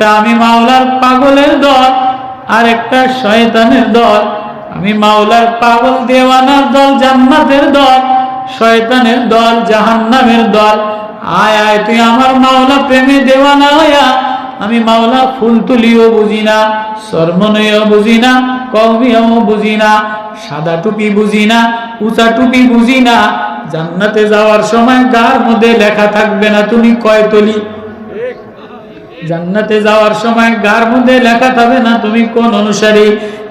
একটা আমি মাওলার পাগলের দল আর একটা শয়তানের দল। আমি মাওলার পাগল দেওয়ানার দল, জান্নাতের দল, শয়তানের দল, জাহান্নামের দল। আয় আয়, তুই আমার মাওলা প্রেমে দেওয়ানা হইয়া, আমি মাওলা ফুল তুলিও বুঝি না সর্বনয় বুঝি না কমিও বুঝি না, সাদা টুপি বুঝি না, উঁচা টুপি বুঝি না। জান্নাতে যাওয়ার সময় গার মধ্যে লেখা থাকবে না, তুমি কয় তলি? জান্নাতে যাওয়ার সময় গার মধ্যে লেখা থাকবে না, তুমি কোন অনুসারী?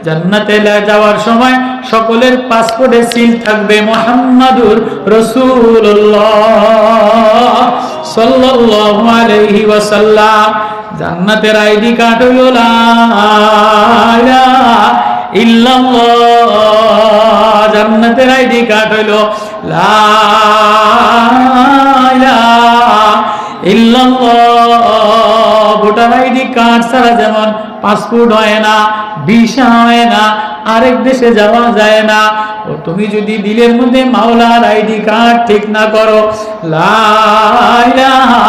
জান্নাতে যাওয়ার সময় সকলের পাসপোর্টে সিল থাকবে, মোহাম্মদুর রসুল্লাহ সাল্লাল্লাহু জান্নাতের আইডি কার্ড হইল লা জান্নাতের আইডি কার্ড হইল লা ইল্লাল্লাহ। ভোটার আইডি কার্ড ছাড়া যেমন পাসপোর্ট হয় না, ভিসা হয় না, আরেক দেশে যাওয়া যায় না। তুমি যদি দিলের মধ্যে মাওলার আইডি কার্ড ঠিক না করো, লা ইলাহা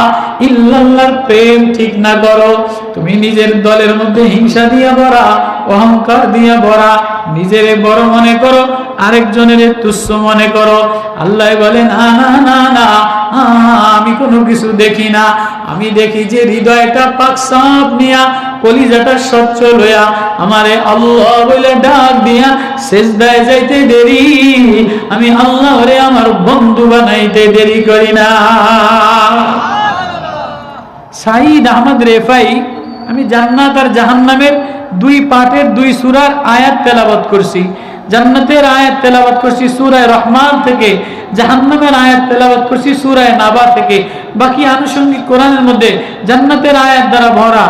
ইল্লাল্লাহর প্রেম ঠিক না করো তুমি নিজের দলের মধ্যে হিংসা দিয়া ভরা, অহংকার দিয়া ভরা, নিজের বড় মনে করো, আরেকজনের তুচ্ছ মনে করো। আল্লাহ বলে, না না না না আমি কোনো কিছু দেখি না। আমি দেখি যে হৃদয়টা পাক সাপ নিয়া, কলিজাটা স্বচ্ছ লইয়া, আমারে আল্লাহ বলে ডাক দিয়া সেজদায় যাইতে দেরি। আমি আল্লাহ রে আমার বন্ধু বানাইতে দেরি করি না। সাইদ আহমদ রেফাই আমি জান্নাত আর জাহান্নামের দুই পাঠের দুই সুরার আয়াত তেলাবত করছি। জান্নাতের আয়াত তেলাবত করছি সুরায় রহমান থেকে, জাহান্নামের আয়াত তেলাবত করছি সুরায় নাবা থেকে। বাকি আনুষঙ্গিক কোরআনের মধ্যে জান্নাতের আয়াত দ্বারা ভরা।